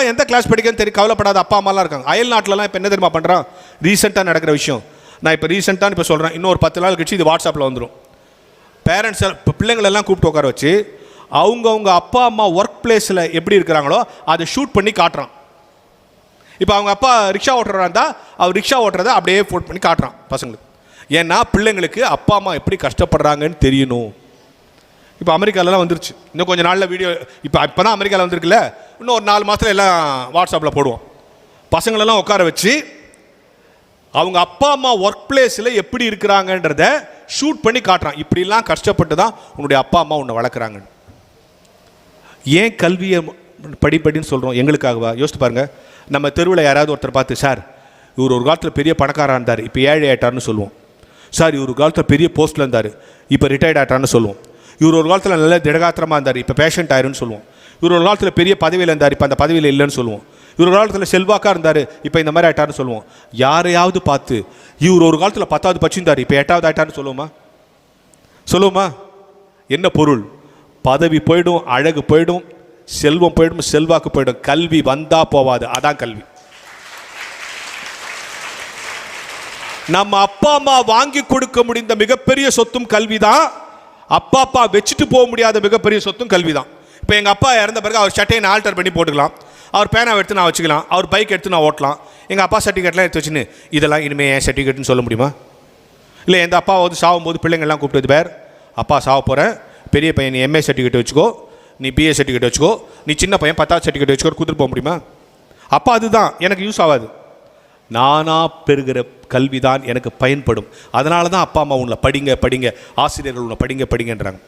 படிக்கிறான் எந்த கிளாஸ் படிக்கிறேன்னு தெரியும் கவலைப்படாத அப்பா அம்மாலாம் இருக்காங்க. அயல் நாட்டிலலாம் இப்போ என்ன தெரியுமா பண்ணுறான் ரீசெண்டாக நடக்கிற விஷயம். நான் இப்போ ரீசெண்டாக இப்போ சொல்கிறேன் இன்னொரு பத்து நாள் கழிச்சு இது வாட்ஸ்அப்பில் வந்துடும் பேரண்ட்ஸ் இப்போ பிள்ளைங்களெல்லாம் கூப்பிட்டு உட்கார வச்சு அவங்கவுங்க அப்பா அம்மா ஒர்க் பிளேஸில் எப்படி இருக்கிறாங்களோ அதை ஷூட் பண்ணி காட்டுறான். இப்போ அவங்க அப்பா ரிக்ஷா ஓட்டுறதா இருந்தால் அவர் ரிக்ஷா ஓட்டுறதை அப்படியே ஃபோட் பண்ணி காட்டுறான் பசங்களுக்கு. ஏன்னா பிள்ளைங்களுக்கு அப்பா அம்மா எப்படி கஷ்டப்படுறாங்கன்னு தெரியணும். இப்போ அமெரிக்காலலாம் வந்துருச்சு. இன்னும் கொஞ்சம் நாளில் வீடியோ இப்போ இப்போ தான் அமெரிக்காவில் வந்திருக்குல்ல? இன்னும் ஒரு நாலு மாதத்துல எல்லாம் வாட்ஸ்அப்பில் போடுவோம். பசங்களெல்லாம் உட்கார வச்சு அவங்க அப்பா அம்மா ஒர்க் பிளேஸில் எப்படி இருக்கிறாங்கன்றத ஷூட் பண்ணி காட்டுறான். இப்படிலாம் கஷ்டப்பட்டு தான் உன்னுடைய அப்பா அம்மா உன்னை வளர்க்குறாங்க ஏன் கல்வியை படிப்படின்னு சொல்கிறோம் எங்களுக்காகவா? யோசித்து பாருங்கள் நம்ம தெருவில் யாராவது ஒருத்தர் பார்த்து சார் இவர் ஒரு காலத்தில் பெரிய பணக்காராக இருந்தார். இப்போ ஏழை ஆயிட்டார்னு சொல்லுவோம். சார் இவர் ஒரு காலத்தில் பெரிய போஸ்ட்டில் இருந்தார். இப்போ ரிட்டையர்ட் ஆகிட்டார்னு சொல்லுவோம். இவர் ஒரு காலத்தில் நல்ல திடகாத்திரமாக இருந்தார். இப்போ பேஷண்ட் ஆயிருன்னு சொல்லுவோம். இவர் ஒரு காலத்தில் பெரிய பதவியில் இருந்தார். இப்போ அந்த பதவியில் இல்லைன்னு சொல்லுவோம். இவர் ஒரு காலத்தில் செல்வாக்காக இருந்தார். இப்போ இந்த மாதிரி ஆயிட்டார்னு சொல்லுவோம். யாரையாவது பார்த்து இவர் ஒரு காலத்தில் பத்தாவது பச்சிருந்தார் இப்போ எட்டாவது ஆயிட்டார்னு சொல்லுவோமா? சொல்லுவோமா? என்ன பொருள்? பதவி போயிடும் அழகு போயிடும் செல்வம் போயிடும் செல்வாக்கு போயிடும். கல்வி வந்தால் போவாது. அதான் கல்வி. நம்ம அப்பா அம்மா வாங்கி கொடுக்க முடிந்த மிகப்பெரிய சொத்தும் கல்வி தான் அப்பா அப்பா வச்சுட்டு போக முடியாத மிகப்பெரிய சொத்தும் கல்வி தான் இப்போ எங்கள் அப்பா இறந்த பிறகு அவர் சட்டையை நான் ஆல்டர் பண்ணி போட்டுக்கலாம். அவர் பேனாவை எடுத்து நான் வச்சுக்கலாம். அவர் பைக் எடுத்து நான் ஓட்டலாம். எங்கள் அப்பா சர்டிஃபிகேட்லாம் எடுத்து வச்சுன்னு இதெல்லாம் இனிமேல் என் சர்டிஃபிகேட்னு சொல்ல முடியுமா? இல்லை எந்த அப்பா வந்து சாகும்போது பிள்ளைங்கள்லாம் கூப்பிட்டு பேர். அப்பா சாக போகிறேன் பெரிய பையன் நீ எம்ஏ சர்டிஃபிகேட் வச்சுக்கோ. நீ பிஏ சர்டிஃபிகேட் வச்சுக்கோ. நீ சின்ன பையன் பத்தாவது சர்டிஃபிகேட் வச்சுக்கோ. கொடுத்துட்டு போக முடியுமா? அப்பா அதுதான். எனக்கு யூஸ் ஆகாது. நானா பெறுகிற கல்வி தான் எனக்கு பயன்படும். அதனால தான் அப்பா அம்மா உன்னை படிங்க படிங்க. ஆசிரியர்கள் உன்னை படிங்க படிங்கன்றாங்க.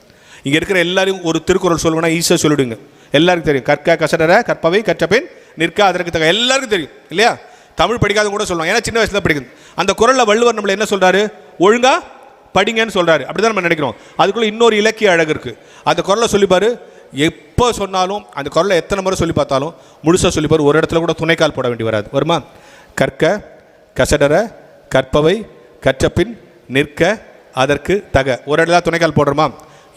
இங்கே இருக்கிற எல்லாரையும் ஒரு திருக்குறள் சொல்லுவேன்னா ஈஸியாக சொல்லிவிடுங்க எல்லாருக்கும் தெரியும். கற்க கசடர கற்பவை கற்றபேன் நிற்க அதற்கு தக. எல்லாருக்கும் தெரியும் இல்லையா? தமிழ் படிக்காதவங்க கூட சொல்லுவாங்க ஏன்னா சின்ன வயசுல தான் படிக்குது. அந்த குரலில் வள்ளுவர் நம்மளை என்ன சொல்கிறாரு ஒழுங்காக படிங்கன்னு சொல்றாரு. அப்படிதான் நம்ம நினைக்கிறோம். அதுக்குள்ளே இன்னொரு இலக்கிய அழகு இருக்குது அந்த குரலை சொல்லிப்பார் எப்போ சொன்னாலும் அந்த குரலை எத்தனை முறை சொல்லி பார்த்தாலும் முழுசாக சொல்லிப்பார். ஒரு இடத்துல கூட துணைக்கால் போட வேண்டி வராது. வருமா? கற்க கசடர கற்பவை கற்றப்பின் நிற்க அதற்கு தக. ஒரு இடத்துல துணைக்கால் போடுறோமா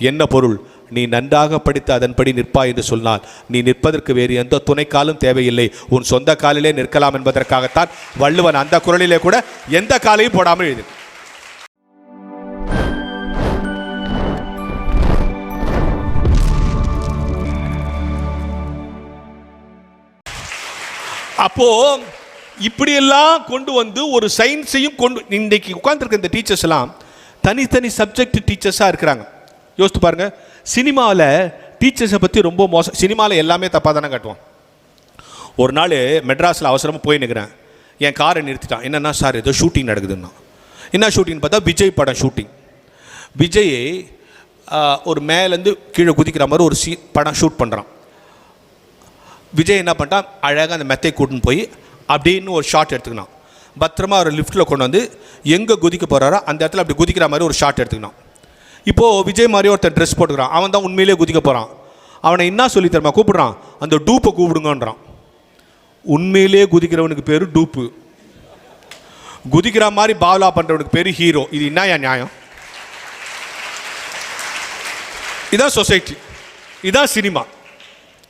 என்ன பொருள்? நீ நன்றாக படித்து அதன்படி நிற்பாய் என்று சொன்னால் நீ நிற்பதற்கு வேறு எந்த துணைக்காலும் தேவையில்லை. உன் சொந்த காலிலே நிற்கலாம் என்பதற்காகத்தான் வள்ளுவன் அந்த குரலிலே கூட எந்த காலையும் போடாமல் எழுது அப்போ இப்படியெல்லாம் கொண்டு வந்து ஒரு சயின்ஸையும் கொண்டு இன்றைக்கு உட்காந்துருக்க இந்த டீச்சர்ஸ் எல்லாம் தனித்தனி சப்ஜெக்ட் டீச்சர்ஸாக இருக்கிறாங்க. யோசித்து பாருங்க சினிமாவில் டீச்சர்ஸை பற்றி ரொம்ப மோசம் சினிமாவில் எல்லாமே தப்பாக தானே காட்டுவான். ஒரு நாள் மெட்ராஸில் அவசரமாக போய் நிற்கிறேன் என் காரை நிறுத்திட்டான். என்னென்னா சார் ஏதோ ஷூட்டிங் நடக்குதுன்னா. என்ன ஷூட்டிங் பார்த்தா விஜய் படம் ஷூட்டிங் விஜய் ஒரு மேலேருந்து கீழே குதிக்கிற மாதிரி ஒரு சீ படம் ஷூட் பண்ணுறான் விஜய் என்ன பண்ணிட்டான் அழகாக அந்த மெத்தை கூட்டின்னு போய் அப்படின்னு ஒரு ஷாட் எடுத்துக்கணும் பத்திரமா ஒரு லிஃப்ட்டில் கொண்டு வந்து எங்கே குதிக்க போகிறாரோ அந்த இடத்துல அப்படி குதிக்கிற மாதிரி ஒரு ஷாட் எடுத்துக்கணும் இப்போது விஜய் மாதிரி ஒருத்தன் ட்ரெஸ் போட்டுக்கிறான். அவன் தான் உண்மையிலேயே குதிக்க போகிறான் அவனை என்ன சொல்லி தருமா? கூப்பிட்றான். அந்த டூப்பை கூப்பிடுங்கன்றான். உண்மையிலேயே குதிக்கிறவனுக்கு பேர் டூப்பு குதிக்கிற மாதிரி பாவலா பண்ணுறவனுக்கு பேர் ஹீரோ இது என்ன நியாயம்? இதான் சொசைட்டி இதான் சினிமா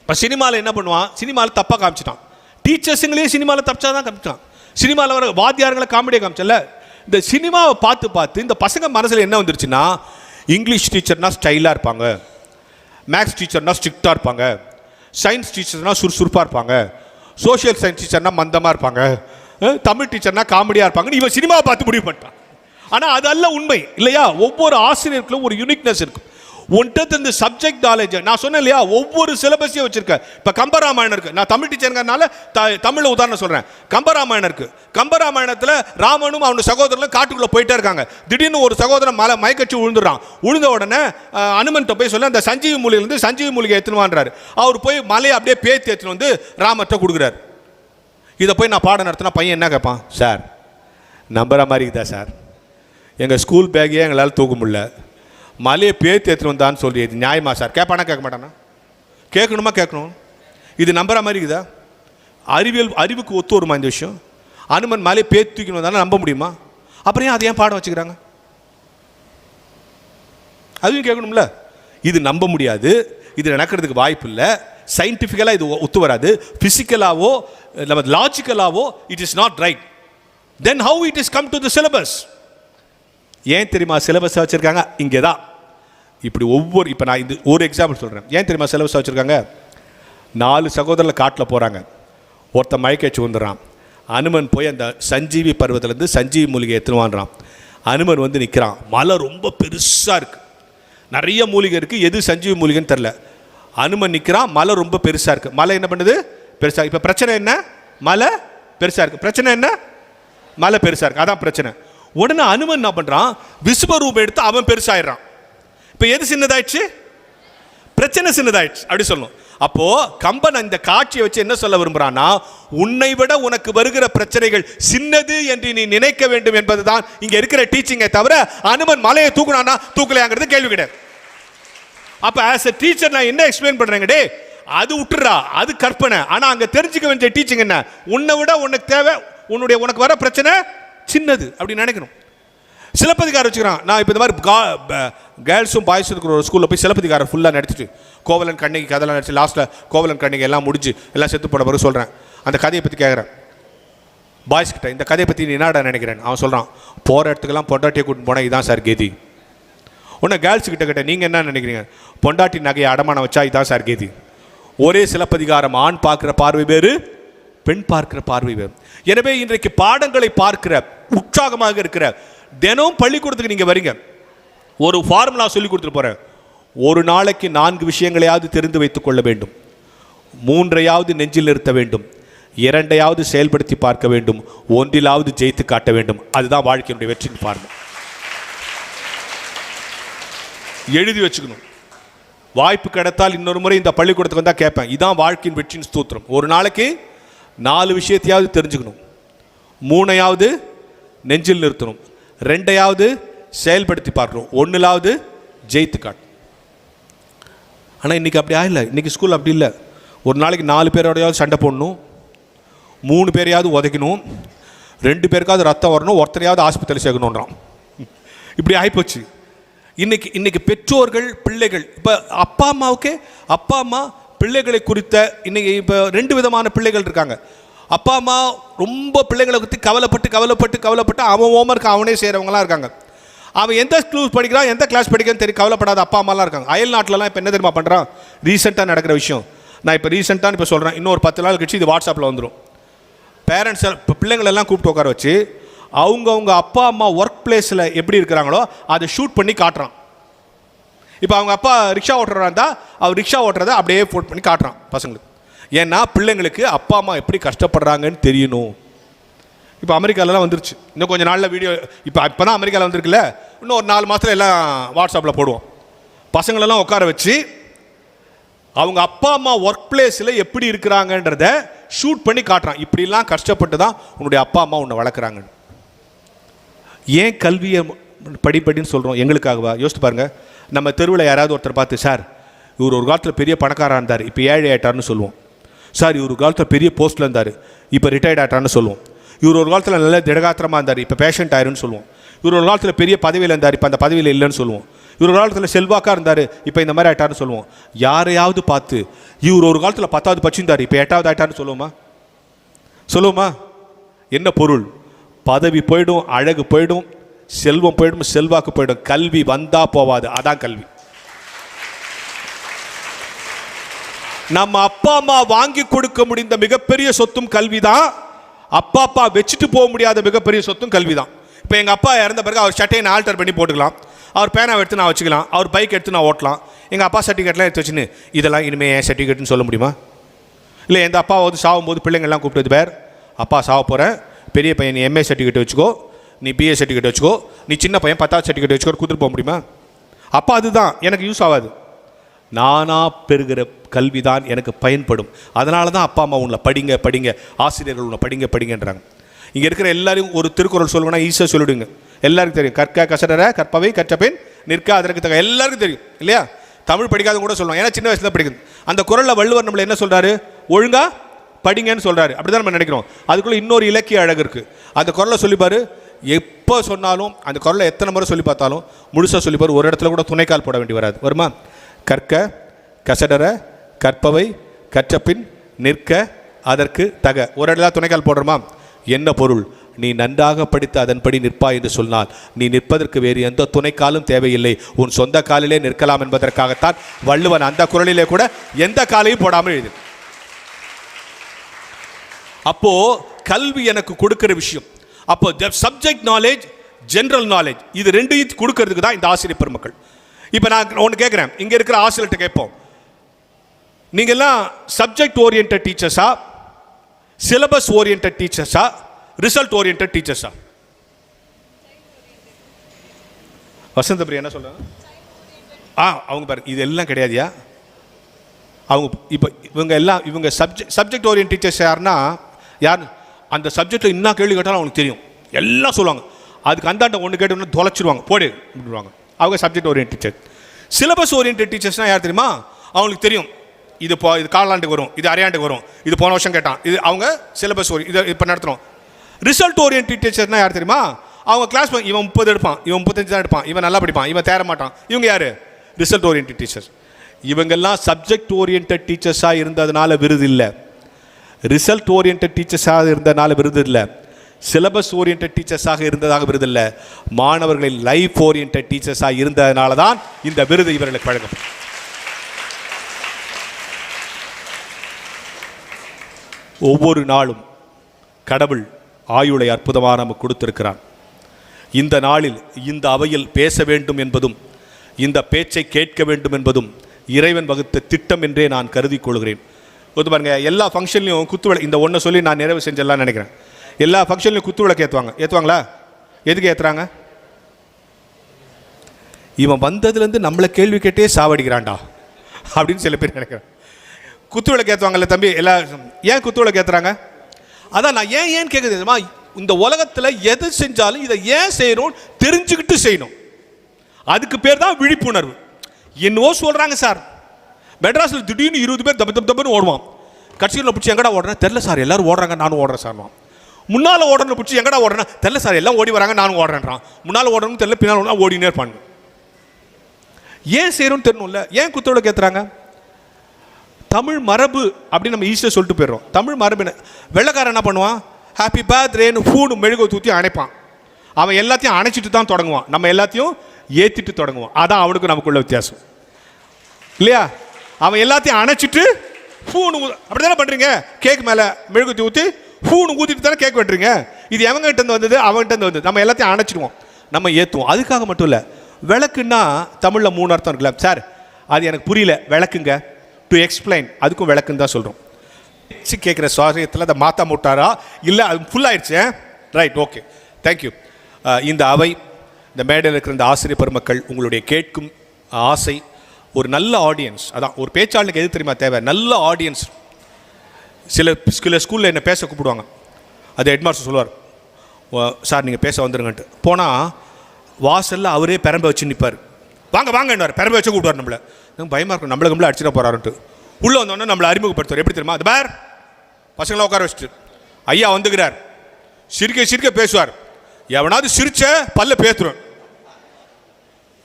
இப்போ சினிமாவில் என்ன பண்ணுவான்? சினிமாவில் தப்பாக காமிச்சிட்டான். டீச்சர்ஸுங்களே சினிமாவில் தப்பிச்சா தான் காமிச்சான் சினிமாவில் வர வாத்தியாரங்களை காமெடியாக காமிச்சல இந்த சினிமாவை பார்த்து பார்த்து இந்த பசங்க மனசில் என்ன வந்துருச்சுன்னா இங்கிலீஷ் டீச்சர்னா ஸ்டைலாக இருப்பாங்க. மேக்ஸ் டீச்சர்னா ஸ்ட்ரிக்டாக இருப்பாங்க. சயின்ஸ் டீச்சர்னா சுறுசுறுப்பாக இருப்பாங்க. சோஷியல் சயின்ஸ் டீச்சர்னா மந்தமாக இருப்பாங்க. தமிழ் டீச்சர்னா காமெடியாக இருப்பாங்கன்னு இவன் சினிமாவை பார்த்து முடிவு பண்ணிட்டான். ஆனால் அதெல்லாம் உண்மை இல்லையா? ஒவ்வொரு ஆசிரியருக்கும் ஒரு யூனிக்னஸ் இருக்கும் ஒன்றது இந்த சப்ஜெக்ட் நாலேஜ் நான் சொன்னேன் இல்லையா ஒவ்வொரு சிலபஸையும் வச்சிருக்கேன். இப்போ கம்பராமாயணம் இருக்கு. நான் தமிழ் டீச்சருங்கிறனால த தமிழில் உதாரணம் சொல்கிறேன் கம்பராமாயணம் இருக்கு. கம்பராமாயணத்தில் ராமனும் அவனோட சகோதரனும் காட்டுக்குள்ளே போயிட்டே இருக்காங்க. திடீர்னு ஒரு சகோதரன் மலை மயக்கச்சு விழுந்துடுறான். விழுந்த உடனே அனுமன்ட்ட போய் சொல்ல அந்த சஞ்சீவி மூலியிலேருந்து சஞ்சீவி மூலிகை எடுத்துன்னு அவர் போய் மலையை அப்படியே பேத்து எடுத்துன்னு வந்து ராமத்தை கொடுக்குறாரு. இதை போய் நான் பாடம் நடத்தினா பையன் என்ன கேட்பான்? சார் நம்புகிற மாதிரி இருக்குதா சார்? எங்கள் ஸ்கூல் பேக்கையே எங்களால் தூக்க முடியல. மலையை பேத்து எடுத்துட்டு வந்தான்னு சொல்லி இது நியாயமா சார்? கேட்பானா கேட்க மாட்டானா? கேட்கணுமா கேட்கணும்? இது நம்புற மாதிரி இருக்குதா? அறிவியல் அறிவுக்கு ஒத்து வருமா இந்த விஷயம்? அனுமன் மலையை பேத்து தூக்கின்னு வந்தாலும் நம்ப முடியுமா? அப்புறம் ஏன் அதை ஏன் பாடம் வச்சுக்கிறாங்க? அதுவும் கேட்கணும்ல. இது நம்ப முடியாது. இது நடக்கிறதுக்கு வாய்ப்பு இல்லை. சயின்டிஃபிக்கலாக இது ஒத்து வராது. ஃபிசிக்கலாவோ நம்ம லாஜிக்கலாவோ it is not right then how it is come to the syllabus ஏன் தெரியுமா சிலபஸ் வச்சுருக்காங்க? இங்கே தான் இப்படி ஒவ்வொரு இப்போ நான் இது ஒரு எக்ஸாம்பிள் சொல்கிறேன் ஏன் தெரியுமா சிலபஸ் வச்சுருக்காங்க? நாலு சகோதரில் காட்டில் போகிறாங்க ஒருத்தன் மயக்கச்சு வந்துடுறான் அனுமன் போய் அந்த சஞ்சீவி பருவத்திலேருந்து சஞ்சீவி மூலிகை எடுத்துன்னு அனுமன் வந்து நிற்கிறான் மலை ரொம்ப பெருசாக இருக்குது நிறைய மூலிகை இருக்குது எது சஞ்சீவி மூலிகைன்னு தெரில அனுமன் நிற்கிறான் மலை ரொம்ப பெருசாக இருக்குது மலை என்ன பண்ணுது? பெருசாக இப்போ பிரச்சனை என்ன? மலை பெருசாக இருக்குது பிரச்சனை என்ன? மலை பெருசாக இருக்குது அதான் பிரச்சனை. உடனே அனுமன் என்ன பண்ணுறான் விஸ்வரூபம் எடுத்து அவன் பெருசாயிடுறான். இப்போ எது சின்னதாயிடுச்சு? பிரச்சனை சின்னதாயிடுச்சு. அப்படி சொல்லணும். அப்போ கம்பன் இந்த காட்சியை வச்சு என்ன சொல்ல விரும்புகிறான்னா உன்னை விட உனக்கு வருகிற பிரச்சனைகள் சின்னது என்று நீ நினைக்க வேண்டும் என்பதுதான் இங்கே இருக்கிற டீச்சிங்கை தவிர அனுமன் மலையை தூக்குனானா தூக்கலையாங்கிறது கேள்வி கிடையாது. அப்போ ஆஸ் எ டீச்சர் நான் என்ன எக்ஸ்பிளைன் பண்ணுறேங்க டே அது விட்டுறா அது கற்பனை. ஆனால் அங்கே தெரிஞ்சுக்க வேண்டிய டீச்சிங் என்ன? உன்னை விட உனக்கு தேவை உன்னுடைய உனக்கு வர பிரச்சனை சின்னது அப்படி நினைக்கணும். சிலப்பதிகாரம் வச்சுக்கிறான் நான் இப்போ இந்த மாதிரி கேர்ள்ஸும் பாய்ஸும் இருக்கிற ஒரு ஸ்கூலில் போய் சிலப்பதிகாரம் ஃபுல்லாக நடிச்சிட்டு கோவலன் கண்ணகி கதைலாம் நடிச்சு லாஸ்ட்டில் கோவலன் கண்ணகி எல்லாம் முடிஞ்சு எல்லாம் செத்து போன பிறகு சொல்கிறேன் அந்த கதையை பற்றி கேட்குறேன் பாய்ஸ் கிட்ட இந்த கதையை பற்றி நீ என்னடா நினைக்கிறேன் அவன் சொல்கிறான் போகிற இடத்துக்கெல்லாம் பொண்டாட்டியை கூட்டிட்டு போனால் இதான் சார் கேதி. உன்னை கேர்ள்ஸ் கிட்ட கிட்ட நீங்கள் என்ன நினைக்கிறீங்க? பொண்டாட்டி நகையை அடமானம் வச்சா இதான் சார் கேதி. ஒரே சிலப்பதிகாரம் ஆண் பார்க்குற பார்வை பேர் பெண் பார்க்கிற பார்வை எனவே இன்றைக்கு பாடங்களை பார்க்கிற உற்சாகமாக இருக்கிற தினம் பள்ளிக்கூடத்துக்கு நீங்கள் வரீங்க. ஒரு ஃபார்முலா சொல்லி கொடுத்துட்டு போகிறேன் ஒரு நாளைக்கு நான்கு விஷயங்களையாவது தெரிந்து வைத்துக் கொள்ள வேண்டும். மூன்றையாவது நெஞ்சில் நிறுத்த வேண்டும். இரண்டையாவது செயல்படுத்தி பார்க்க வேண்டும். ஒன்றிலாவது ஜெயித்து காட்ட வேண்டும். அதுதான் வாழ்க்கையினுடைய வெற்றியின் ஃபார்முலா எழுதி வச்சுக்கணும். வாய்ப்பு கிடைத்தால் இன்னொரு முறை இந்த பள்ளிக்கூடத்துக்கு வந்தால் கேட்பேன். இதான் வாழ்க்கையின் வெற்றியின் ஸ்தூத்திரம். ஒரு நாளைக்கு நாலு விஷயத்தையாவது தெரிஞ்சுக்கணும். மூணையாவது நெஞ்சில் நிறுத்தணும். ரெண்டையாவது செயல்படுத்தி பார்க்கணும். ஒன்றிலாவது ஜெயித்து காட்டணும் ஆனால் இன்றைக்கி அப்படி ஆகல. இன்றைக்கி ஸ்கூல் அப்படி இல்லை. ஒரு நாளைக்கு நாலு பேரோடையாவது சண்டை போடணும். மூணு பேரையாவது உதைக்கணும். ரெண்டு பேருக்காவது ரத்தம் வரணும். ஒருத்தரையாவது ஆஸ்பத்திரி சேர்க்கணுன்றான் இப்படி ஆகிப்போச்சு இன்னைக்கு இன்றைக்கி பெற்றோர்கள் பிள்ளைகள் இப்போ அப்பா அம்மாவுக்கே அப்பா அம்மா பிள்ளைகளை குறித்த இன்னைக்கு இப்போ ரெண்டு விதமான பிள்ளைகள் இருக்காங்க. அப்பா அம்மா ரொம்ப பிள்ளைங்களை பற்றி கவலைப்பட்டு கவலைப்பட்டு கவலைப்பட்டு அவன் ஹோம்ஒர்க் அவனே செய்கிறவங்களாம் இருக்காங்க. அவன் எந்த ஸ்கூல் படிக்கிறான் எந்த கிளாஸ் படிக்கிறான்னு தெரியும் கவலைப்படாத அப்பா அம்மாலாம் இருக்காங்க. அயல் நாட்டிலலாம் இப்போ என்ன தெரியுமா பண்ணுறான் ரீசெண்டாக நடக்கிற விஷயம். நான் இப்போ ரீசெண்டாக இப்போ சொல்கிறேன் இன்னொரு பத்து நாள் கழிச்சு இது வாட்ஸ்அப்பில் வந்துடும் பேரண்ட்ஸ் இப்போ பிள்ளைங்களெல்லாம் கூப்பிட்டு உட்கார வச்சு அவங்கவுங்க அப்பா அம்மா ஒர்க் பிளேஸில் எப்படி இருக்கிறாங்களோ அதை ஷூட் பண்ணி காட்டுறான். இப்போ அவங்க அப்பா ரிக்ஷா ஓட்டுறதா இருந்தால் அவர் ரிக்ஷா ஓட்டுறதை அப்படியே ஃபோட் பண்ணி காட்டுறான் பசங்களுக்கு. ஏன்னா பிள்ளைங்களுக்கு அப்பா அம்மா எப்படி கஷ்டப்படுறாங்கன்னு தெரியணும். இப்போ அமெரிக்காலலாம் வந்துருச்சு. இன்னும் கொஞ்சம் நாளில் வீடியோ இப்போ இப்போ தான் அமெரிக்காவில் வந்திருக்குல்ல இன்னும் ஒரு நாலு மாதத்துல எல்லாம் வாட்ஸ்அப்பில் போடுவோம். பசங்களெல்லாம் உட்கார வச்சு அவங்க அப்பா அம்மா ஒர்க் பிளேஸில் எப்படி இருக்கிறாங்கன்றத ஷூட் பண்ணி காட்டுறான். இப்படிலாம் கஷ்டப்பட்டு தான் உன்னுடைய அப்பா அம்மா உன்னை வளர்க்குறாங்கன்னு. ஏன் கல்வியை படிப்படின்னு சொல்கிறோம் எங்களுக்காகவா? யோசித்து பாருங்கள் நம்ம தெருவில் யாராவது ஒருத்தர் பார்த்து சார் இவர் ஒரு காலத்தில் பெரிய பணக்காராக இருந்தார். இப்போ ஏழை ஆட்டார்னு சொல்லுவோம். சார் இவர் ஒரு காலத்தில் பெரிய போஸ்ட்டில் இருந்தார். இப்போ ரிட்டையர்ட் ஆட்டார்னு சொல்லுவோம். இவர் ஒரு காலத்தில் நல்ல திடகாத்திரமாக இருந்தார். இப்போ பேஷண்ட் ஆயிருன்னு சொல்லுவோம். இவர் ஒரு காலத்தில் பெரிய பதவியில் இருந்தார். இப்போ அந்த பதவியில் இல்லைன்னு சொல்லுவோம். இவர் ஒரு காலத்தில் செல்வாக்காக இருந்தார். இப்போ இந்த மாதிரி ஆயிட்டார்னு சொல்லுவோம். யாரையாவது பார்த்து இவர் ஒரு காலத்தில் பத்தாவது பச்சிருந்தார் இப்போ எட்டாவது ஆயிட்டார்னு சொல்லுவோமா? சொல்லுவோமா? என்ன பொருள்? பதவி போயிடும் அழகு போயிடும். செல்வம் போயிடும் செல்வாக்கு போயிடும். கல்வி வந்தா போவாது. அதான் கல்வி. நம்ம அப்பா அம்மா வாங்கி கொடுக்க முடிந்த மிகப்பெரிய சொத்தும் கல்வி தான் அப்பா அப்பா வச்சுட்டு போக முடியாத மிகப்பெரிய சொத்தும் கல்வி தான் இப்போ எங்கள் அப்பா இறந்த பிறகு அவர் சட்டையை நான் ஆல்டர் பண்ணி போட்டுக்கலாம். அவர் பேனாவை எடுத்து நான் வச்சுக்கலாம். அவர் பைக் எடுத்து நான் ஓட்டலாம். எங்கள் அப்பா சர்டிஃபிகேட்லாம் எடுத்து வச்சுன்னு இதெல்லாம் இனிமேல் என் சர்டிஃபிகேட்னு சொல்ல முடியுமா? இல்லை எந்த அப்பா வந்து சாகும்போது பிள்ளைங்கள்லாம் கூப்பிட்டு பேர் அப்பா சாக போகிறேன் பெரிய பையன் எம்ஏ சர்டிஃபிகேட் வச்சுக்கோ. நீ பிஏ சர்டிஃபிகேட் வச்சுக்கோ. நீ சின்ன பையன் பத்தாவது சர்டிஃபிகேட் வச்சுக்கோ கொடுத்துட்டு போக முடியுமா? அப்போ அதுதான். எனக்கு யூஸ் ஆகாது. நானாக பெறுகிற கல்வி தான் எனக்கு பயன்படும். அதனால தான் அப்பா அம்மா உன்னை படிங்க படிங்க. ஆசிரியர்கள் உன்னை படிங்க படிங்கன்றாங்க. இங்கே இருக்கிற எல்லாரும் ஒரு திருக்குறள் சொல்லுவேன்னா ஈஸியாக சொல்லிவிடுங்க எல்லாருக்கும் தெரியும். கற்க கசடர கற்பவை கற்றபின் நிற்க அதற்கு தக. எல்லாருக்கும் தெரியும். இல்லையா? தமிழ் படிக்காதவங்க கூட சொல்லுவாங்க ஏன்னா சின்ன வயசுல தான் படிக்குது. அந்த குரலில் வள்ளுவர் நம்மளை என்ன சொல்கிறாரு ஒழுங்காக படிங்கன்னு சொல்கிறாரு அப்படி தான் நம்ம நினைக்கிறோம். அதுக்குள்ளே இன்னொரு இலக்கிய அழகு இருக்குது அந்த குரலை சொல்லிப்பாரு எப்போ சொன்னாலும் அந்த குரலை எத்தனை முறை சொல்லி பார்த்தாலும் முழுசாக சொல்லிப்பார் ஒரு இடத்துல கூட துணைக்கால் போட வேண்டி வராது. வருமா? கற்க கசடர கற்பவை கற்றப்பின் நிற்க அதற்கு தக. ஒரு இடத்துல துணைக்கால் போடுறோமா? என்ன பொருள்? நீ நன்றாக படித்து அதன்படி நிற்பாய் என்று சொன்னால் நீ நிற்பதற்கு வேறு எந்த துணைக்காலும் தேவையில்லை. உன் சொந்த காலிலே நிற்கலாம் என்பதற்காகத்தான் வள்ளுவன் அந்த குரலிலே கூட எந்த காலையும் போடாமல் எழுது அப்போ கல்வி எனக்கு கொடுக்கிற விஷயம். அப்போ சப்ஜெக்ட் நாலேஜ் ஜென்ரல் நாலேஜ் இது ரெண்டையும் கொடுக்கறதுக்கு தான் இந்த ஆசிரியர் பெருமக்கள். இப்போ நான் ஒன்று கேட்குறேன் இங்கே இருக்கிற ஆசிரியர்கிட்ட கேட்போம். நீங்கள்லாம் சப்ஜெக்ட் ஓரியன்ட் டீச்சர்ஸா சிலபஸ் ஓரியன்ட் டீச்சர்ஸா ரிசல்ட் ஓரியன்ட் டீச்சர்ஸா வசந்த பிரியா என்ன சொல்கிறாங்க ஆ அவங்க பாருங்க இது எல்லாம் கிடையாதுயா? அவங்க இப்போ இவங்க எல்லாம் இவங்க சப்ஜெக்ட் சப்ஜெக்ட் ஓரியன்ட் டீச்சர்ஸ் யாருன்னா யார்? அந்த சப்ஜெக்டில் என்ன கேள்வி கேட்டாலும் அவங்களுக்கு தெரியும். எல்லாம் சொல்லுவாங்க. அதுக்கு அந்தாண்ட ஒன்று கேட்டோம்னா தொலைச்சிடுவாங்க போடு அப்படின்வாங்க அவங்க subject orient teacher syllabus orient டீச்சர்ஸ்னால் யார் தெரியுமா? அவங்களுக்கு தெரியும். இது போ இது காலாண்டுக்கு வரும் இது அரையாண்டுக்கு வரும் இது போன வருஷம் கேட்டான். இது அவங்க சிலபஸ் ஓரி இதை இப்போ நடத்துகிறோம் ரிசல்ட் ஓரியன்ட் டீச்சர்ஸ்னால் யார் தெரியுமா? அவங்க கிளாஸ் இவன் முப்பது எடுப்பான் இவன் முப்பத்தஞ்சு தான் எடுப்பான் இவன் நல்லா படிப்பான் இவன் தேர மாட்டான். இவங்க யார்? ரிசல்ட் ஓரியன்ட் டீச்சர்ஸ் இவங்கெல்லாம் சப்ஜெக்ட் ஓரியன்ட் டீச்சர்ஸாக இருந்ததுனால விருது இல்லை. ரிசல்ட் ஓரியன்ட் டீச்சர்ஸாக இருந்ததுனால விருது இல்லை சிலபஸ் ஓரியன்ட் டீச்சர்ஸாக இருந்ததாக விருது இல்லை மாணவர்களின் லைஃப் ஓரியன்ட் டீச்சர்ஸாக இருந்ததுனால தான் இந்த விருது இவர்களுக்கு வழங்கும் ஒவ்வொரு நாளும் கடவுள் ஆயுளை அற்புதமாக நமக்கு கொடுத்திருக்கிறான் இந்த நாளில் இந்த அவையில் பேச வேண்டும் என்பதும் இந்த பேச்சை கேட்க வேண்டும் என்பதும் இறைவன் வகுத்த திட்டம் என்றே நான் கருதி கொள்கிறேன். ஒத்து பாருங்க எல்லா ஃபங்க்ஷன்லையும் குத்துவிளை இந்த ஒன்றை சொல்லி நான் நிறைவு செஞ்சிடலாம்னு நினைக்கிறேன். எல்லா ஃபங்க்ஷன்லையும் குத்துவிளக்கு ஏற்றுவாங்க ஏற்றுவாங்களா எதுக்கு ஏற்றுறாங்க இவன் வந்ததுலேருந்து நம்மளை கேள்வி கேட்டே சாவடிக்கிறான்டா. அப்படின்னு சில பேர் நினைக்கிறேன். குத்துவிளக்கு ஏற்றுவாங்கல்ல தம்பி எல்லா ஏன் குத்துவிளக்கு ஏற்றுறாங்க அதான் நான் ஏன் ஏன் கேட்குது இந்த உலகத்தில் எது செஞ்சாலும் இதை ஏன் செய்யணும்? தெரிஞ்சுக்கிட்டு செய்யணும். அதுக்கு பேர் தான் விழிப்புணர்வு. என்னவோ சொல்கிறாங்க சார். மெட்ராஸில் திடீர்னு இருபது பேர் தப்பு தப்பு தப்புன்னு ஓடுவான். கட்சியில் பிடிச்சி எங்கடா ஓடுறேன்? தெரில சார் எல்லாரும் ஓடுறாங்க நானும் ஓடுறேன் சார் முன்னால் ஓடணும் பிடிச்சி எங்கடா ஓடுறேன் தெரில சார் எல்லாம் ஓடி வராங்க நானும் ஓடுறேன்றான். முன்னால் ஓடணும்னு தெரில பின்னால் ஓடணும் ஓடினே இருப்பாங்க. ஏன் செய்யணும்னு தெரியணும்ல? ஏன் குத்தோட கேத்துறாங்க தமிழ் மரபு அப்படின்னு நம்ம ஈஸியாக சொல்லிட்டு போயிடுறோம். தமிழ் மரபு என்ன? வெள்ளைக்காரன் என்ன பண்ணுவான்? ஹாப்பி பர்த்டேன்னு ஃபூனு மெழுகு தூத்தி அணைப்பான். அவன் எல்லாத்தையும் அணைச்சிட்டு தான் தொடங்குவான். நம்ம எல்லாத்தையும் ஏற்றிட்டு தொடங்குவான் அதான் அவனுக்கு நமக்குள்ள வித்தியாசம். இல்லையா? அவன் எல்லாத்தையும் அணைச்சிட்டு ஃபூனு அப்படி தானே பண்ணுறீங்க கேக் மேலே மெழுகுத்தி ஊற்றி ஃபூனு ஊற்றிட்டு தானே கேக் வெட்டுறீங்க? இது எவங்கிட்டேருந்து வந்தது? அவங்ககிட்ட இருந்து வந்தது. நம்ம எல்லாத்தையும் அணைச்சிடுவோம். நம்ம ஏற்றுவோம் அதுக்காக மட்டும் இல்லை விளக்குன்னா தமிழில் மூணு அர்த்தம் இருக்குல்ல சார்? அது எனக்கு புரியல. விளக்குங்க. டு எக்ஸ்பிளைன் அதுக்கும் விளக்குன்னு தான் சொல்கிறோம் சி கேட்குற சுவாரியத்தில் அதை மாத்தா முட்டாரா? இல்லை அது ஃபுல் ஆயிடுச்சு ரைட் ஓகே தேங்க்யூ இந்த அவை இந்த மேடையில் இருக்கிற இந்த ஆசிரியர் பெருமக்கள் உங்களுடைய கேட்கும் ஆசை ஒரு நல்ல ஆடியன்ஸ் அதான் ஒரு பேச்சாளனுக்கு எது தெரியுமா தேவை? நல்ல ஆடியன்ஸ் சில சில ஸ்கூலில் என்னை பேச கூப்பிடுவாங்க. அது ஹெட்மாஸ்டர் சொல்லுவார். சார் நீங்கள் பேச வந்துருங்கன்ட்டு. போனால் வாசலில் அவரே பெரம்ப வச்சு நிற்பார் வாங்க வாங்கன்னுவார் பெரம்ப வச்சு கூப்பிடுவார் நம்மளை. எனக்கு பயமாக இருக்கும் நம்மளை கம்பளை அடிச்சிட போகிறாருன்ட்டு உள்ளே வந்தோடனே நம்மளை அறிமுகப்படுத்துவார். எப்படி தெரியுமா? அது பேர். பசங்களை உட்கார வச்சுட்டு. ஐயா வந்துக்கிறார். சிரிக்க சிரிக்க பேசுவார். எவனாவது சிரிச்ச பல்ல பேத்துருவேன்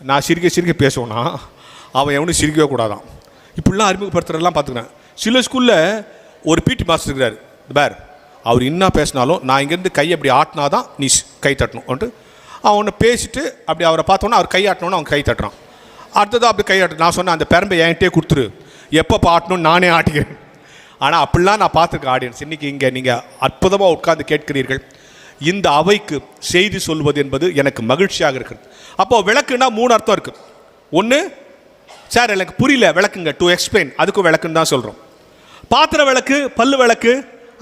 நான் சிரிக்க சிரிக்க பேசுவேன்னா அவன் எவனும் சிரிக்கவே கூடாதான். இப்படிலாம் அறிமுகப்படுத்துறதெல்லாம் பார்த்துக்கிறேன். சில ஸ்கூலில் ஒரு பிடி மாஸ்டர் இருக்கிறார். பேர் அவர் என்ன பேசினாலும் நான் இங்கேருந்து கை அப்படி ஆட்டினா தான் நீ கை தட்டணும். வந்துட்டு அவன் ஒன்று பேசிட்டு அப்படி அவரை பார்த்தோன்னா அவர் கை ஆட்டணும்னு அவன் கை தட்டுறான். அடுத்தது அப்படி கை ஆட்டு நான் சொன்னேன் அந்த பெரம்பை என்கிட்டே கொடுத்துரு. எப்போ ஆட்டணும்னு நானே ஆட்டிக்கிறேன். ஆனால் அப்படிலாம் நான் பார்த்துருக்கேன் ஆடியன்ஸ் இன்றைக்கி இங்கே நீங்கள் அற்புதமாக உட்கார்ந்து கேட்கிறீர்கள். இந்த அவைக்கு செய்தி சொல்வது என்பது எனக்கு மகிழ்ச்சியாக இருக்கிறது. அப்போது விளக்குன்னா மூணு அர்த்தம் இருக்குது ஒன்று சார் எனக்கு புரியல விளக்குங்க. டு எக்ஸ்பிளைன் அதுக்கும் விளக்குன்னு தான் சொல்கிறோம் பாத்திர விளக்கு பல்லு விளக்கு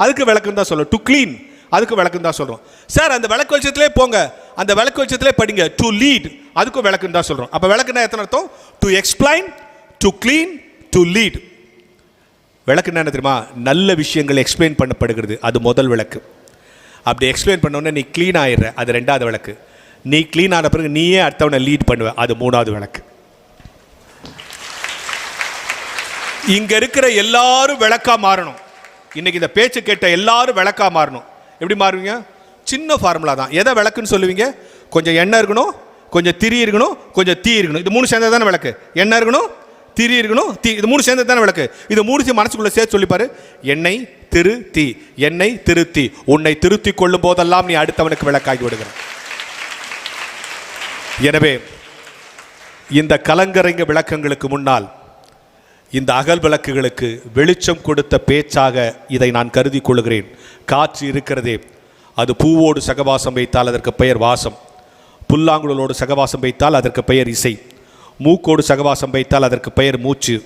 அதுக்கு விளக்குன்னு தான் சொல்கிறோம் டு க்ளீன் அதுக்கு விளக்குன்னு தான் சொல்கிறோம் சார் அந்த விளக்கு வெளிச்சத்திலே போங்க. அந்த விளக்கு வெளிச்சத்திலே படிங்க. டு லீட் அதுக்கும் விளக்குன்னு தான் சொல்கிறோம் அப்போ விளக்குன்னா எத்தனை அர்த்தம்? To explain to clean to lead விளக்கு என்ன தெரியுமா? நல்ல விஷயங்கள் எக்ஸ்பிளைன் பண்ணப்படுகிறது. அது முதல் விளக்கு. அப்படி எக்ஸ்பிளைன் பண்ணோன்னே நீ க்ளீன் ஆயிடுற. அது ரெண்டாவது விளக்கு. நீ க்ளீன் ஆன பிறகு நீயே அடுத்தவனை லீட் பண்ணுவ. அது மூணாவது விளக்கு. இங்க இருக்கிற எல்லாரும் விளக்கா மாறணும். இன்னைக்கு இந்த பேச்சு கேட்ட எல்லாரும் விளக்கா மாறணும். எப்படி மாறுவீங்க? சின்ன ஃபார்முலா தான். எதை விளக்குன்னு சொல்லுவீங்க? கொஞ்சம் எண்ணெய் இருக்கணும் கொஞ்சம் திரி இருக்கணும் கொஞ்சம் தீ இருக்கணும். இது மூணு சேர்ந்தது தானே விளக்கு? எண்ணெய் இருக்கணும் திரி இருக்கணும் தீ. இது மூணு சேர்ந்தது தானே விளக்கு? இது மூணு மனசுக்குள்ளே சேர்த்து சொல்லிப்பாரு. எண்ணெய் திரு தீ. எண்ணெய் திருத்தி உன்னை திருத்தி கொள்ளும் போதெல்லாம் நீ அடுத்தவனுக்கு விளக்காகி விடுகிற எனவே இந்த கலங்கரைங்க விளக்கங்களுக்கு முன்னால் இந்த அகல் விளக்குகளுக்கு வெளிச்சம் கொடுத்த பேச்சாக இதை நான் கருதி கொள்கிறேன் காற்று இருக்கிறதே. அது பூவோடு சகவாசம் வைத்தால் அதற்கு பெயர் வாசம். புல்லாங்குழலோடு சகவாசம் வைத்தால் அதற்கு பெயர் இசை. மூக்கோடு சகவாசம் வைத்தால் அதற்கு பெயர் மூச்சு.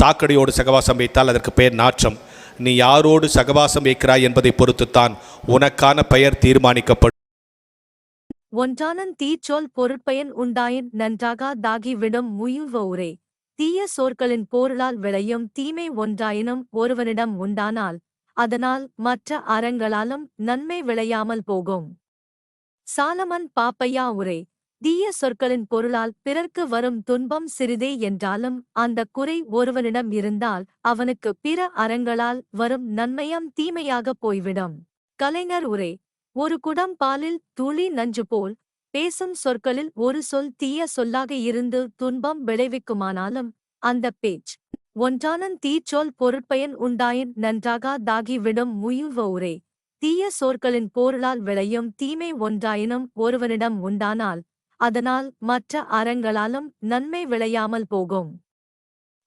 சாக்கடையோடு சகவாசம் வைத்தால் அதற்கு பெயர் நாற்றம். நீ யாரோடு சகவாசம் வைக்கிறாய் என்பதை பொறுத்துத்தான் உனக்கான பெயர் தீர்மானிக்கப்படும். ஒன்றானன் தீச்சொல் பொருட்பயன் உண்டாயின் நன்றாக தாகிவிடும் முயுவ உரே. தீய சோர்களின் போர்களால் விளையும் தீமை ஒன்றாயினும் ஒருவனிடம் உண்டானால் அதனால் மற்ற அறங்களாலும் நன்மை விளையாமல் போகும். சாலமன் பாப்பையா உரை தீய சொற்களின் பொருளால் பிறர்க்கு வரும் துன்பம் சிறிதே என்றாலும் அந்த குறை ஒருவனிடம் இருந்தால் அவனுக்கு பிற அறங்களால் வரும் நன்மையம் தீமையாகப் போய்விடும். கலைஞர் உரை ஒரு குடம் பாலில் துளி நஞ்சு போல் பேசும் சொற்களில் ஒரு சொல் தீய சொல்லாக இருந்து துன்பம் விளைவிக்குமானாலும் அந்த பேச் ஒன்றானன் தீச்சொல் பொருட்பயன் உண்டாயின் நன்றாக தாகிவிடும் முயுவ உரே. தீய சொற்களின் போருளால் விளையும் தீமை ஒன்றாயினும் ஒருவனிடம் உண்டானால் அதனால் மற்ற அறங்களாலும் நன்மை விளையாமல் போகும்.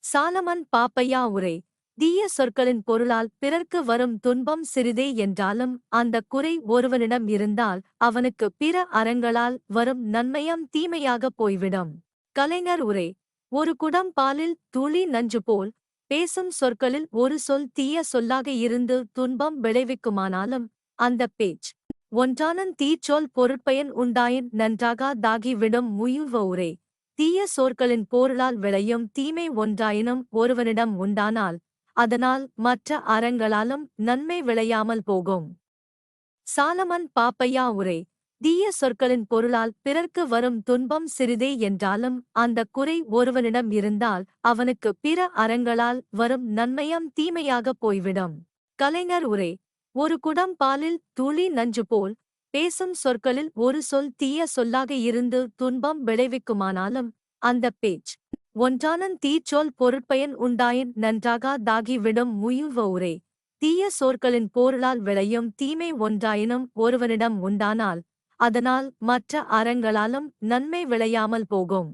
சாலமன் பாப்பையா உரை. தீய சொற்களின் பொருளால் பிறர்க்கு வரும் துன்பம் சிறிதே என்றாலும் அந்த குறை ஒருவனிடம் இருந்தால் அவனுக்கு பிற அறங்களால் வரும் நன்மையம் தீமையாக போய்விடும். கலைஞர் உரை ஒரு குடம் பாலில் துளி நஞ்சு போல் பேசும் சொற்களில் ஒரு சொல் தீய சொல்லாக இருந்து துன்பம் விளைவிக்குமானாலும் அந்த பேச் ஒன்றானன் தீச்சொல் பொருட்பயன் உண்டாயின் நன்றாக தாகிவிடும் முயுவ உரை. தீய சொற்களின் போரலால் விளையும் தீமை ஒன்றாயினும் ஒருவனிடம் உண்டானால் அதனால் மற்ற அறங்களாலும் நன்மை விளையாமல் போகும். சாலமன் பாப்பையா உரை தீய சொற்களின் பொருளால் பிறர்க்கு வரும் துன்பம் சிறிதே என்றாலும் அந்த குறை ஒருவனிடம் இருந்தால் அவனுக்கு பிற அறங்களால் வரும் நன்மையம் தீமையாக போய்விடும். கலைஞர் உரை ஒரு குடம் பாலில் துளி நஞ்சு போல் பேசும் சொற்களில் ஒரு சொல் தீய சொல்லாக இருந்து துன்பம் விளைவிக்குமானாலும் அந்த பேச் ஒன்றானன் தீச்சொல் பொருட்பயன் உண்டாயின் நன்றாகா தாகிவிடும் முயுவ உரே தீய சொற்களின் போரலால் விளையும் தீமை ஒன்றாயினும் ஒருவனிடம் உண்டானால் அதனால் மற்ற அறங்களாலும் நன்மை விளையாமல் போகும்.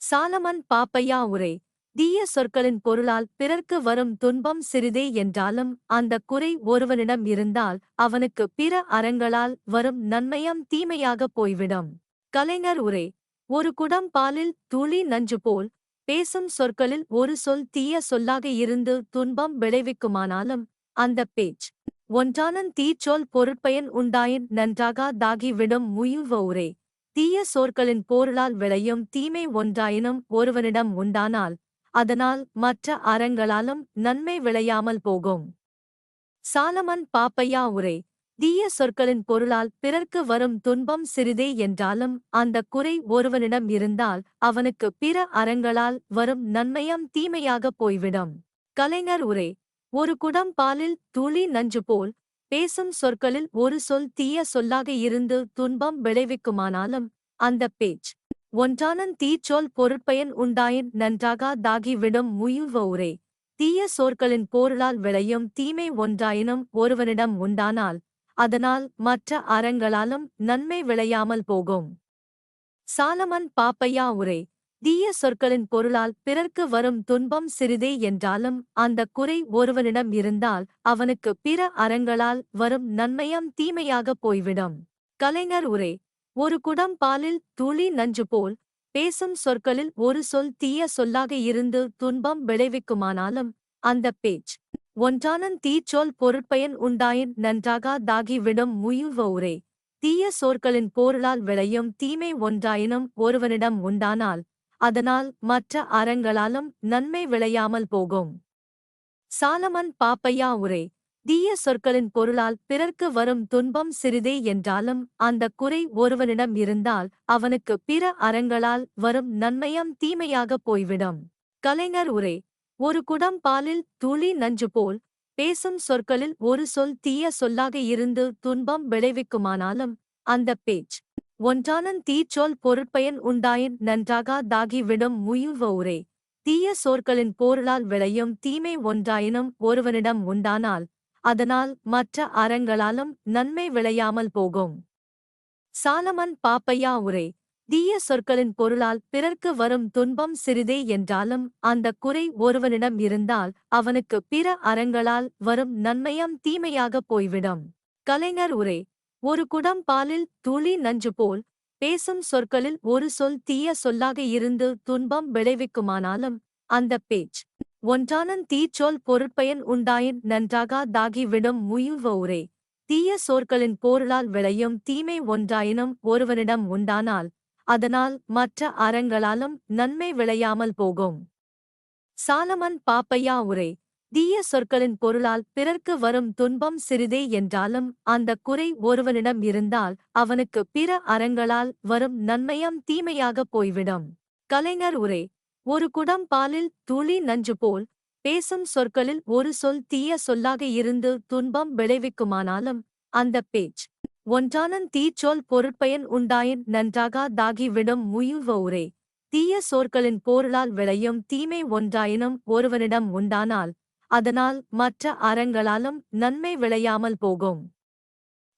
சாலமன் பாப்பையா உரை தீய சொற்களின் பொருளால் பிறர்க்கு வரும் துன்பம் சிறிதே என்றாலும் அந்த குறை ஒருவனிடம் இருந்தால் அவனுக்கு பிற அறங்களால் வரும் நன்மையம் தீமையாகப் போய்விடும். கலைஞர் உரை ஒரு குடம் பாலில் துளி நஞ்சு போல் பேசும் சொற்களில் ஒரு சொல் தீய சொல்லாக இருந்து துன்பம் விளைவிக்குமானாலும் அந்த பேச் ஒன்றானன் தீச்சொல் பொருட்பயன் உண்டாயின் நன்றாக தாகிவிடும் விடும் முயுவூரே தீய சொற்களின் போருளால் விளையும் தீமை ஒன்றாயினும் ஒருவனிடம் உண்டானால் அதனால் மற்ற அறங்களாலும் நன்மை விளையாமல் போகும். சாலமன் பாப்பையா உரை. தீய சொற்களின் பொருளால் பிறர்க்கு வரும் துன்பம் சிறிதே என்றாலும் அந்த குறை ஒருவனிடம் இருந்தால் அவனுக்கு பிற அறங்களால் வரும் நன்மையம் தீமையாக போய்விடும். கலைஞர் உரை ஒரு குடம் பாலில் துளி நஞ்சு போல் பேசும் சொற்களில் ஒரு சொல் தீய சொல்லாக இருந்து துன்பம் விளைவிக்குமானாலும் அந்த பேச் ஒன்றானன் தீச்சொல் பொருட்பயன் உண்டாயின் நன்றாக தாகிவிடும் முயுவ உரை. தீய சொற்களின் போரலால் விளையும் தீமை ஒன்றாயினும் ஒருவனிடம் உண்டானால் அதனால் மற்ற அறங்களாலும் நன்மை விளையாமல் போகும். சாலமன் பாப்பையா உரை தீய சொற்களின் பொருளால் பிறர்க்கு வரும் துன்பம் சிறிதே என்றாலும் அந்த குறை ஒருவனிடம் இருந்தால் அவனுக்கு பிற அறங்களால் வரும் நன்மையம் தீமையாக போய்விடும். கலைஞர் உரை ஒரு குடம் பாலில் துளி நஞ்சு போல் பேசும் சொற்களில் ஒரு சொல் தீய சொல்லாக இருந்து துன்பம் விளைவிக்குமானாலும் அந்த பேச் ஒன்றானன் தீச்சொல் பொருட்பயன் உண்டாயின் நன்றாகா தாகிவிடும் முயுவ உரே தீய சொற்களின் போரலால் விளையும் தீமை ஒன்றாயினும் ஒருவனிடம் உண்டானால் அதனால் மற்ற அறங்களாலும் நன்மை விளையாமல் போகும். சாலமன் பாப்பையா உரை. தீய சொற்களின் பொருளால் பிறர்க்கு வரும் துன்பம் சிறிதே என்றாலும் அந்த குறை ஒருவனிடம் இருந்தால் அவனுக்கு பிற அறங்களால் வரும் நன்மையம் தீமையாகப் போய்விடும். கலைஞர் உரை. ஒரு குடம் பாலில் துளி நஞ்சு போல் பேசும் சொற்களில் ஒரு சொல் தீய சொல்லாக இருந்து துன்பம் விளைவிக்குமானாலும் அந்த பேச் ஒன்றானன் தீச்சொல் பொருட்பயன் உண்டாயின் நன்றாக தாகிவிடும் முயுவ உரே. தீய சொற்களின் போரலால் விளையும் தீமை ஒன்றாயினும் ஒருவனிடம் உண்டானால் அதனால் மற்ற அறங்களாலும் நன்மை விளையாமல் போகும். சாலமன் பாப்பையா உரை. தீய சொற்களின் பொருளால் பிறர்க்கு வரும் துன்பம் சிறிதே என்றாலும் அந்த குறை ஒருவனிடம் இருந்தால் அவனுக்கு பிற அறங்களால் வரும் நன்மையம் தீமையாகப் போய்விடும். கலைஞர் உரை ஒரு குடம் பாலில் துளி நஞ்சு போல் பேசும் சொற்களில் ஒரு சொல் தீய சொல்லாக இருந்து துன்பம் விளைவிக்குமானாலும் அந்த பேச் ஒன்றானன் தீச்சொல் பொருட்பயன் உண்டாயின் நன்றாக தாகிவிடும் முயுவ உரை. தீய சொற்களின் போரலால் விளையும் தீமை ஒன்றாயினும் ஒருவனிடம் உண்டானால் அதனால் மற்ற அறங்களாலும் நன்மை விளையாமல் போகும். சாலமன் பாப்பையா உரை தீய சொற்களின் பொருளால் பிறர்க்கு வரும் துன்பம் சிறிதே என்றாலும் அந்த குறை ஒருவனிடம் இருந்தால் அவனுக்கு பிற அறங்களால் வரும் நன்மையம் தீமையாகப் போய்விடும். கலைஞர் உரை ஒரு குடம் பாலில் துளி நஞ்சு போல் பேசும் சொற்களில் ஒரு சொல் தீய சொல்லாக இருந்து துன்பம் விளைவிக்குமானாலும் அந்த பேச் ஒன்றானன் தீச்சொல் பொருட்பயன் உண்டாயின் நன்றாகா தாகிவிடும் முயுவ உரை தீய சொற்களின் போரலால் விளையும் தீமை ஒன்றாயினும் ஒருவனிடம் உண்டானால் அதனால் மற்ற அறங்களாலும் நன்மை விளையாமல் போகும்.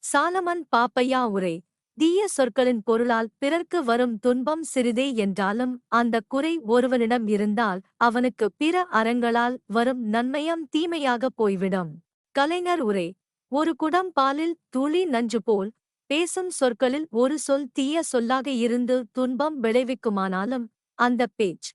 சாலமன் பாப்பையா உரை தீய சொற்களின் பொருளால் பிறர்க்கு வரும் துன்பம் சிறிதே என்றாலும் அந்த குறை ஒருவனிடம் இருந்தால் அவனுக்கு பிற அறங்களால் வரும் நன்மையம் தீமையாகப் போய்விடும். கலைஞர் உரை ஒரு குடம் பாலில் துளி நஞ்சு போல் பேசும் சொற்களில் ஒரு சொல் தீய சொல்லாக இருந்து துன்பம் விளைவிக்குமானாலும் அந்த பேச்